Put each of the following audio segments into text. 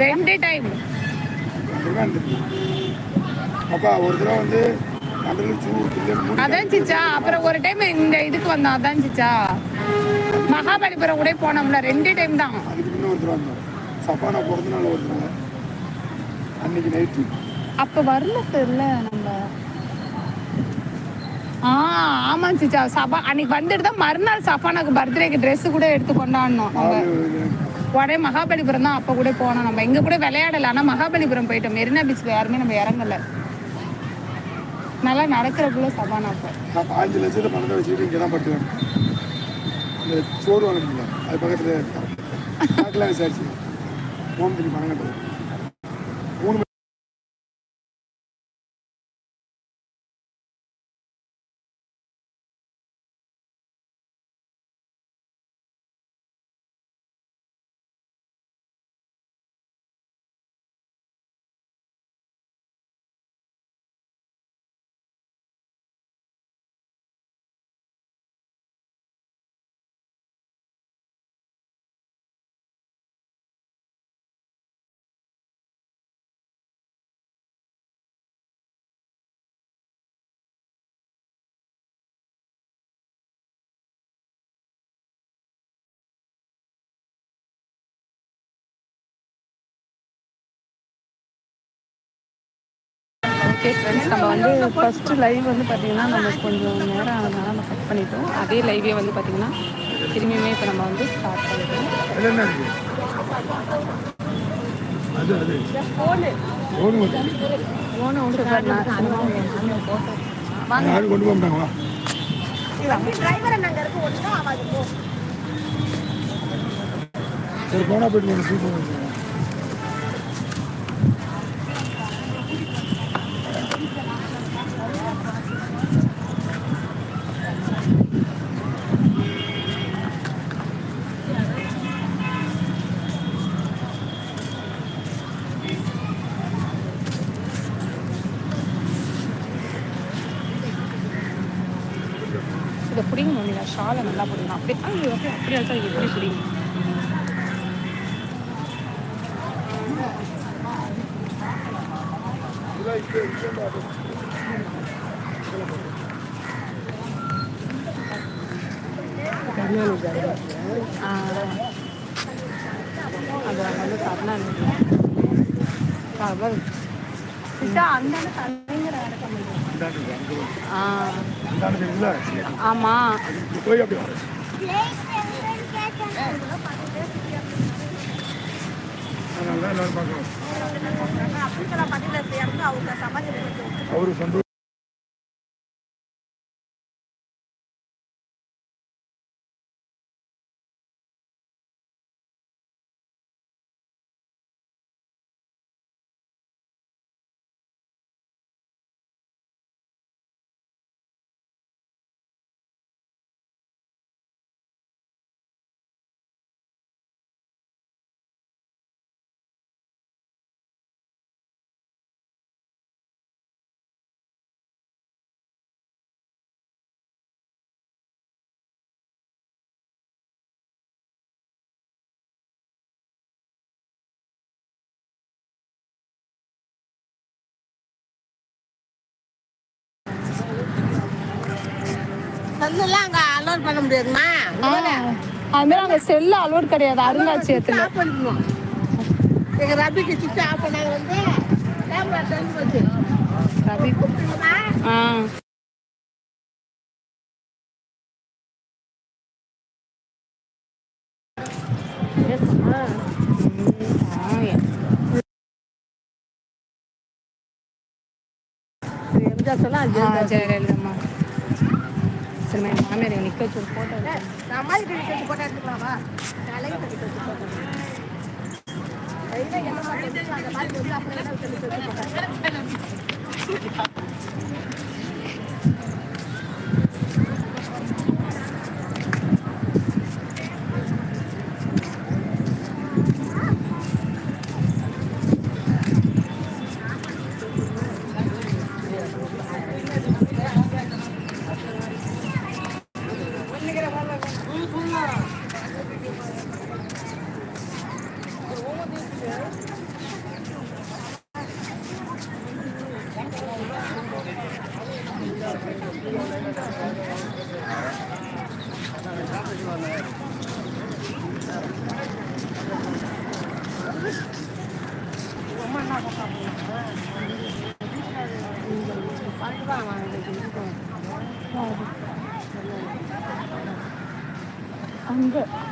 ரெண்டு டைம் அப்பா ஒரு தடவை வந்து அதான் சிச்சா அப்புறம் ஒரு டைம் இந்த இதுக்கு வந்தோம். அதான் சிச்சா. மகாபலிபுரம் கூட போனோம்ல ரெண்டு டைம் தான். சஃபானா பிறந்த நாள் ஒரு அன்னைக்கு நைட்டு அப்ப வரல தெரியல நம்ம. ஆ ஆமா சிச்சா. சபா அன்னைக்கு வந்துட்டு தான் மறுநாள் சஃபானாக்கு பர்த்டேக்கு Dress கூட எடுத்து கொண்டாடணும் உடனே மகாபலிபுரம் தான் அப்போ கூட போனோம் நம்ம. இங்கே கூட விளையாடலை. ஆனால் மகாபலிபுரம் போயிட்டோம். மெரினா பீச்சில் யாருமே நம்ம இறங்கல. நல்லா நடக்கிறக்குள்ள சமான் அப்போ. நான் பாஞ்சு லட்சத்தை பணத்தை இங்கே தான் பட்டுவேன் இந்த சோறு வாங்கினீங்களா அது பக்கத்தில் பார்க்கலாம் விசாரிச்சு. ஃபோன் பண்ணி பணம் ஓகே ஃப்ரெண்ட்ஸ் நம்ம வந்து ஃபஸ்ட்டு லைவ் வந்து பார்த்தீங்கன்னா நம்ம கொஞ்சம் நேரம் ஆனதுனால நம்ம கட் பண்ணிட்டோம். அதே லைவே வந்து பார்த்தீங்கன்னா திரும்பியுமே இப்போ நம்ம வந்து ஸ்டார்ட் பண்ணிட்டோம். அது அது. ஃபோன் யாரும் கொண்டு போக மாட்டாங்க வா சரி போனா போயிட்டு போகணும் சூப்பர் இதை பிடிங்க முடியல ஷாலை நல்லா பிடிங்க அப்படி ஐயோ அப்படி அப்படி வச்சா எப்படி பிடிங்க ஆ, அதான். அது வந்து கருணாநிதி அவர் சித்தா அந்தாண்ட தலைங்கிற இடத்துல ஆ அந்தாண்டு தெரியுங்களா சரி. ஆமா இங்க போய் அப்படி வர அதனால தான் எல்லாரும் பார்க்கலாம் அவருக்கு சந்தோஷம் சந்தெல்லாம் அங்க அலோட் பண்ண முடியாதுமா? அது மாதிரி அங்கே செல்லு அலோட் கிடையாது அருங்காட்சியகத்தில். எங்க ரபிக்கு சுவிட்ச் ஆஃப் பண்ணாங்க வந்து கேமரா தெரிஞ்சு போச்சு. ரவி ஆ. எம்ஜிஆர் சரி என் மாமியார் நிற்க வச்சு ஒரு ஃபோட்டோ சமாளி கட்டி வச்சு போட்டா எடுத்துக்கலாமா? தலைக்கு கட்டி வச்சு போட்டா கையில 안 돼.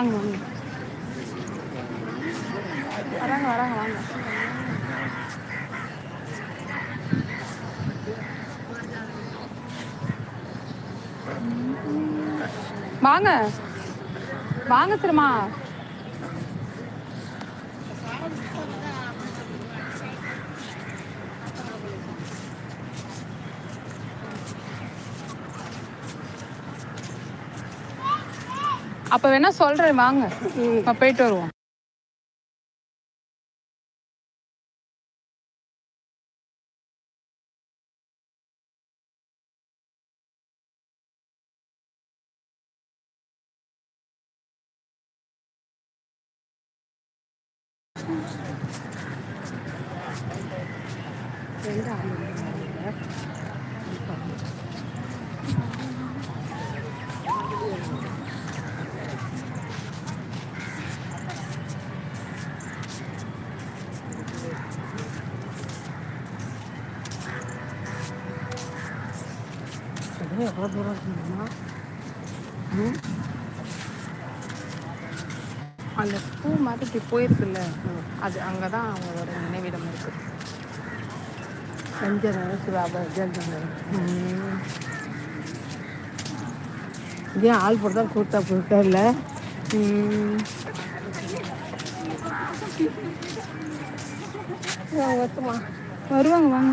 வாங்க வாங்க. வராங்க வராங்க வாங்க. வாங்க. வாங்க சிரமா அப்ப வேணா சொல்றேன் வாங்க. போயிட்டு வருவோம். எவ்வளோ தூரம் இருக்குமா அந்த பூ மாதிரி இப்படி போயிருக்குல்ல. அது அங்கதான் அவங்களோட நினைவிடம் இருக்கு. செஞ்சேன் சிவாபா ஜெயந்தன் இதே ஆள் போட்டு தான் கூட்டா போயிட்டா இல்லை வருவாங்க வாங்க.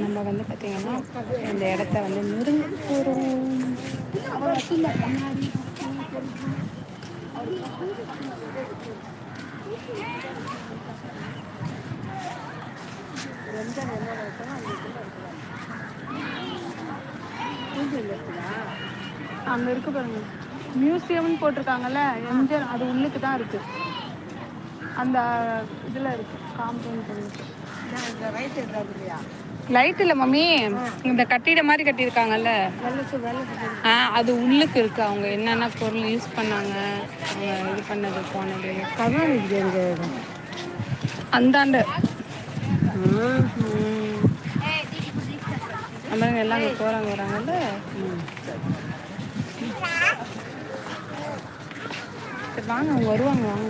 நம்ம வந்து பார்த்தீங்கன்னா இந்த வந்து நெருங்க போகிறோம் அங்கே இருக்கு பாருங்க. மியூசியம்னு போட்டிருக்காங்கல்ல எம்ஜிஆர் அது உள்ளுக்கு தான் இருக்கு. அந்த இதில் இருக்கு காம்பவுண்ட் இந்த ரைட் இருக்காது இல்லையா? லைட் இல்லை மம்மி. இந்த கட்டிட மாதிரி கட்டியிருக்காங்கல்ல. ஆ அது உள்ளுக்கு இருக்கு. அவங்க என்னென்ன பொருள் யூஸ் பண்ணாங்க அவங்க இது பண்ணது போனது. அந்தாண்ட. அப்புறம் எல்லாம் அங்கே போகிறாங்க வராங்கல்ல. வாங்க அவங்க வருவாங்க வாங்க.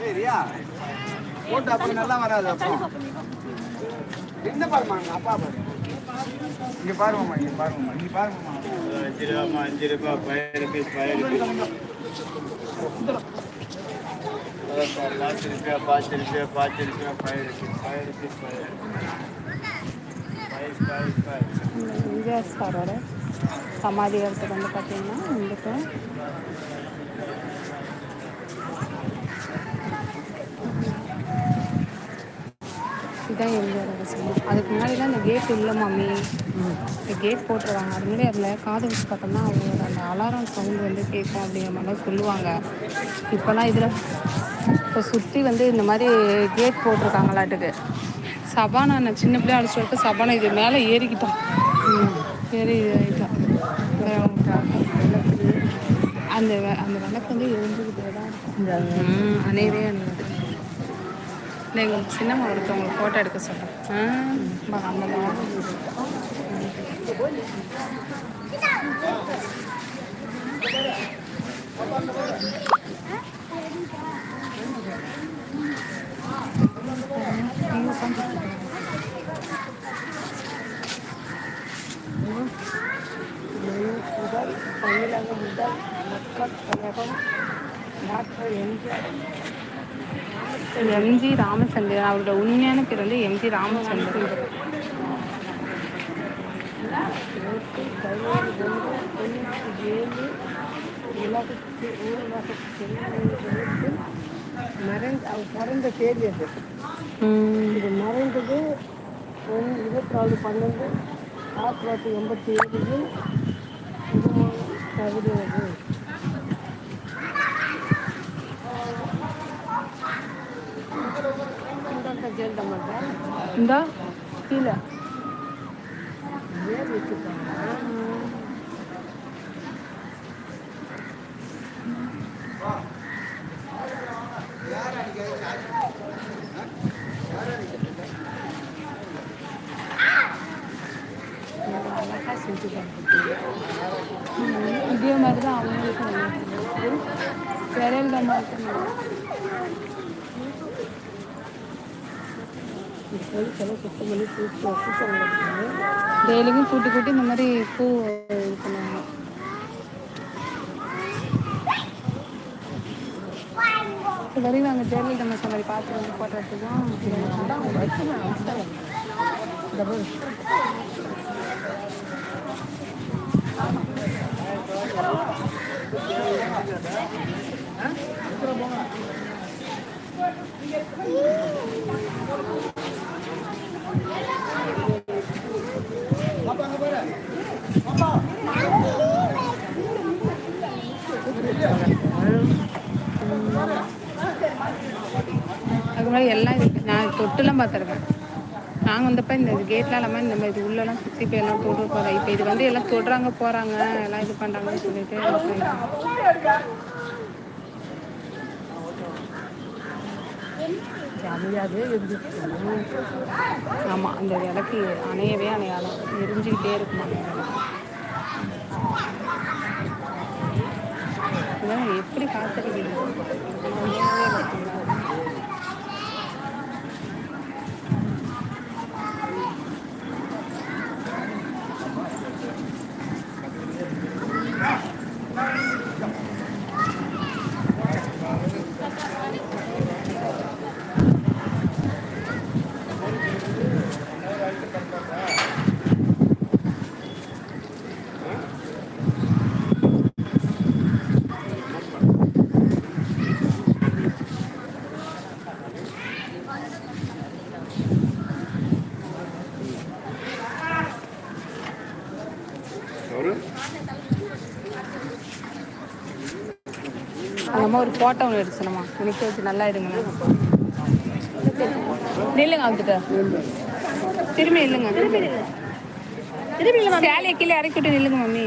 ஏய் ரியா போட்டு அப்புறம் நல்லா வராது அப்போ என்ன பாருமா அப்பா பாரு. இங்க பாருமாம்மா இங்க பாருமாம்மா இங்க பாருமாம்மா அஞ்சு ரூபாமா அஞ்சு ரூபா ஃபைவ் ருபீஸ் ஃபைவ் ருபீஸ் பாத்து ருப்பியா பாத்து ருப்பியா பாத்து ருப்பியா five rupees five rupees five five five சமாதி இடத்துக்கு வந்து பார்த்தீங்கன்னா வந்துட்டு இதுதான் எம்ஜிஆரோட சமாதி அதுக்கு முன்னாடிலாம் இந்த கேட் இல்லை மாமி. இந்த கேட் போட்டுருவாங்க. அது முன்னாடி அதில் காது வச்சு பார்த்தோம்னா அவங்களோட அந்த அலாரம் சவுண்ட் வந்து கேட்கும் அப்படிங்கிற மாதிரிலாம் சொல்லுவாங்க. இப்போலாம் இதில் இப்போ சுற்றி வந்து இந்த மாதிரி கேட் போட்டிருக்காங்களாட்டுக்கு. சபானா நான் சின்ன பிள்ளைய அடிச்சு விட்டு சபானா இது மேலே ஏறிக்கிட்டான். ஏறி இதாகிட்டான் அந்த அந்த விளக்கு வந்து எரிஞ்சுக்கிட்டே தான் அணையவே அணையாது. இல்லை எங்கள் சின்னம்மா ஒருத்தவங்களுக்கு ஃபோட்டோ எடுக்க சொல்கிறேன் ஆ அந்த தமிழக முதல் மக்கள் கழகம் doctor MGR M G Ramachandran. அவரோட உண்மையான பேர் வந்து எம்ஜி ராமச்சந்திரன். நூற்றி அவர் பிறந்த தேதி அது இது மறைந்தது ஒன்று இருபத்தி நாலு பன்னெண்டு ஆயிரத்தி தொள்ளாயிரத்தி எண்பத்தி ஏழில் தகுதியது ஜெயலலிதா இந்தா கீழே. இதே மாதிரி தான் அவங்களுக்கும். வந்து ஜெயலலிதா டெய்லிக்கும் கூட்டி கூட்டி இந்த மாதிரி பூ இது பண்ணுவாங்க. இப்போ வரையும் நாங்கள் ஜெயலலிதா மாதம் மாதிரி பார்த்துட்டு வந்து ஃபோட்டோ எடுத்துக்கோம் இதுக்கு முன்னாடி எல்லாம் இருக்கு. நான் தொட்டுலாம் பார்த்துருக்கேன் நாங்கள் வந்தப்ப இந்த கேட்லாம் இல்லாமல் இந்த மாதிரி இது உள்ளெல்லாம் சுற்றி போய் எல்லாம் தொட்டு போகிறோம் இப்போ இது வந்து எல்லாம் தொடுறாங்க போகிறாங்க எல்லாம் இது பண்ணுறாங்கன்னு சொல்லிட்டு இது ஆமாம் அந்த விளக்கு அணையவே அணையாலும் எரிஞ்சுக்கிட்டே இருக்குமா? எப்படி காத்திருக்கீங்க அந்த அம்மா ஒரு ஃபோட்டோ ஒன்று எடுத்துனமா நிற்க வச்சு நல்லா எடுங்க நில்லுங்க வந்துட்டு திரும்பி இல்லைங்க திரும்பி சேலையை கீழே இறக்கி விட்டு நில்லுங்க மம்மி.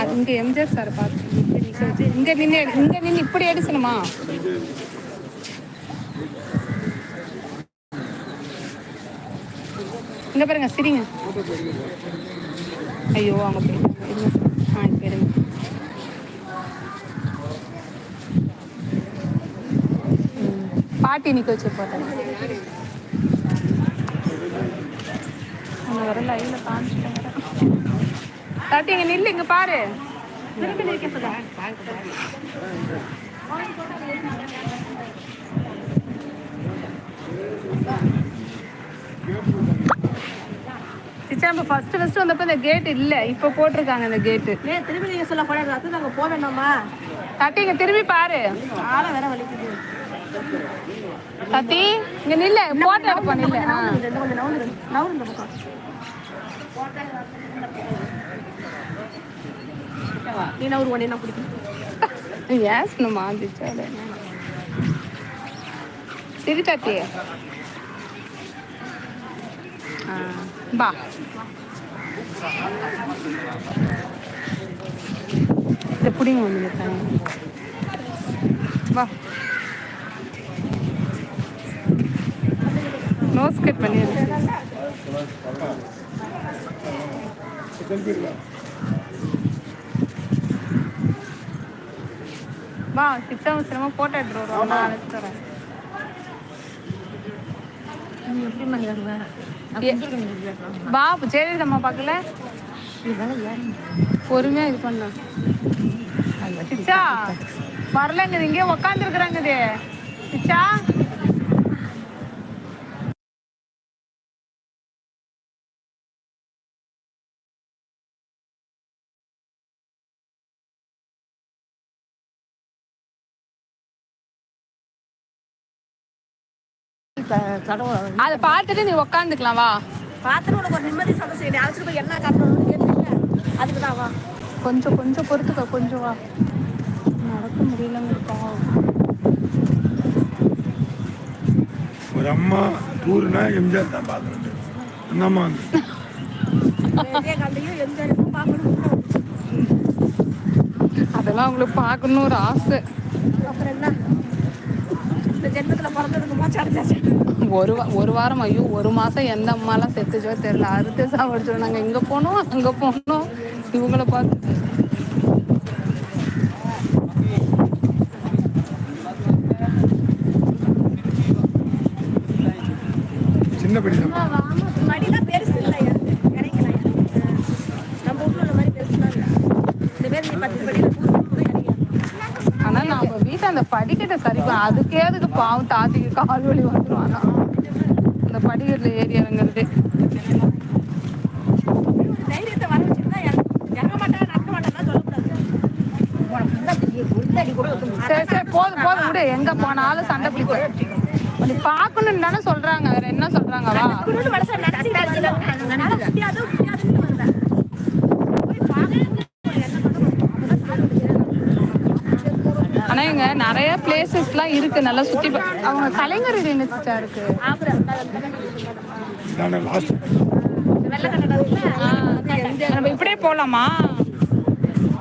அது இங்கே எம்ஜிஆர் சார் பார்த்து இப்படி நிற்க வச்சு. இங்கே நின்று இங்கே நின்று இப்படி எடுக்கணுமா இங்கே பாருங்க சரிங்க. ஐயோ அவங்க போயிட்டாங்க பாட்டி நிற்க வச்சு போட்டேன். வர லைவ்ல காமிச்சிட்டாங்க தாட்டி இங்க நில்லு இங்க பாரு. நம்ம ஃபர்ஸ்ட் ஃபர்ஸ்ட் வந்தப்ப இந்த கேட் இல்ல. இப்ப போட்டிருக்காங்க இந்த கேட் திரும்பி நீங்க சொல்ல போனா ரத்து நாங்க போக வேண்டாமா? தட்டி இங்க திரும்பி பாரு. ஆள வேற வலிக்குது. சத்தி இங்க நில்ல போட்டோ எடுப்போம் நில்ல. நீ நவுறு ஒன்னே நான் பிடிக்கும் ஏசணுமா பிச்சாடு சிரி தத்தி. ஆ, பா இந்த புடிங்க வந்து வா. நோஸ் கட் பண்ணிடு செல்ஃபி இல்லை வா சித்த அவசரமா போட்டோ எடுத்துட்டு வருவோம் நான் அழைச்சிட்டு வரேன். எப்படி வா ஜெயலலிதம்மா பார்க்கல? பொறுமையா இது பண்ண. சிச்சா வரலங்குது. இங்கே உக்காந்துருக்குறாங்குது. சிச்சா அதை பார்த்துட்டு நீ உக்காந்துக்கலாம் வா. பார்த்துட்டு உனக்கு ஒரு நிம்மதி சந்தோஷம் நீ அழைச்சிட்டு போய் என்ன காட்டணும்னு கேட்டீங்க அதுக்கு தான் வா. கொஞ்சம் கொஞ்சம் பொறுத்துக்க கொஞ்சம் வா. நடக்க முடியலங்கப்பா ஒரு அம்மா டூர்னா எம்ஜிஆர் தான் பார்க்கணும் அந்த அம்மா வந்து விஜயகாந்தையும் பார்க்கணும் அதெல்லாம் உங்களுக்கு பார்க்கணும்னு ஒரு ஆசை. அப்புறம் என்ன? இந்த ஜென்மத்தில் பிறந்ததுக்கு ஒரு ஒரு வாரம் ஐயோ ஒரு மாசம் எந்த அம்மாலாம் செத்துச்சோ தெரியல. அறுத்து சாப்பிடுச்சோம் நாங்க இங்க போனோம் அங்க போனோம். இவங்கள பார்த்து சின்ன படி தான் படிலாம் பெருசு இல்லையா இறங்கலாம் நம்ம ஊர்ல உள்ள மாதிரி பெருசுலாம் இல்லை இந்த பேர் நீ பத்து படியில் கூட இறங்கலாம் ஆனா நம்ம வீட்டை அந்த படிக்கட்டை சரி பண்ண அதுக்கே அதுக்கு பாவம் தாத்திக்கு கால் வலி வந்துருவானா? அந்த படிக்கட்டுல ஏறி இறங்குறது. சரி சரி போதும் போதும் விடு. எங்க போனாலும் சண்டை பிடிக்கும். நீ பார்க்கணும்னு தானே சொல்றாங்க. வேற என்ன சொல்றாங்க வா குருடு மனசை நினைச்சிட்டு அதனால முடியாது முடியாதுன்னு வந்தேன் போய் பார்க்கணும் இங்க நிறைய பிளேசஸ்லாம் இருக்கு. நல்லா சுத்தி அவங்க கலைஞர் இருக்கு? லாஸ்ட் வெள்ளை கட்டடம் இருக்குல்ல நம்ம இப்படியே போலாமா?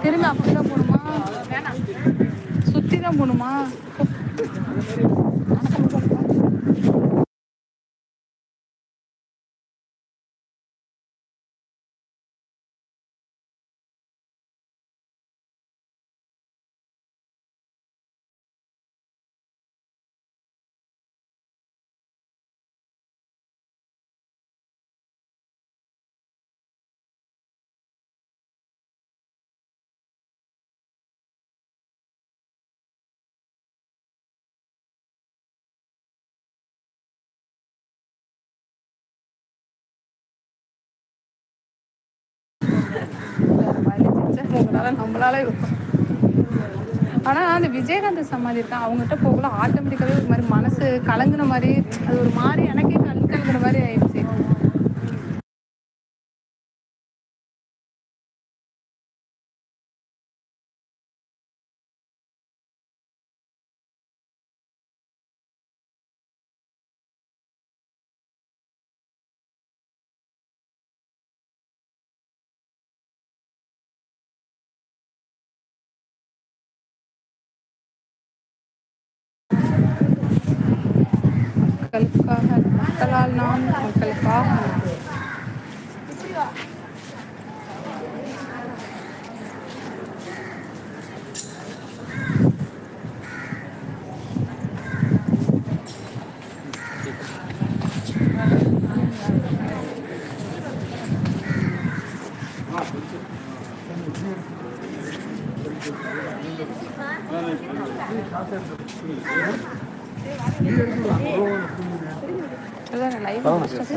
திரும்பி அப்படிதான் போகணுமா சுத்தி தான் போகணுமா உங்களால நம்மளால ஆனால் அந்த விஜயகாந்த் சமாதி இருக்கா? அவங்ககிட்ட போகல ஆட்டோமேட்டிக்காகவே ஒரு மாதிரி மனசு கலங்குன மாதிரி அது ஒரு மாதிரி எனக்கே கல் கலங்குற மாதிரி ஆயிடுச்சு. மக்களுக்காக மக்களால் நான் மக்களுக்காக அதான் லைவ்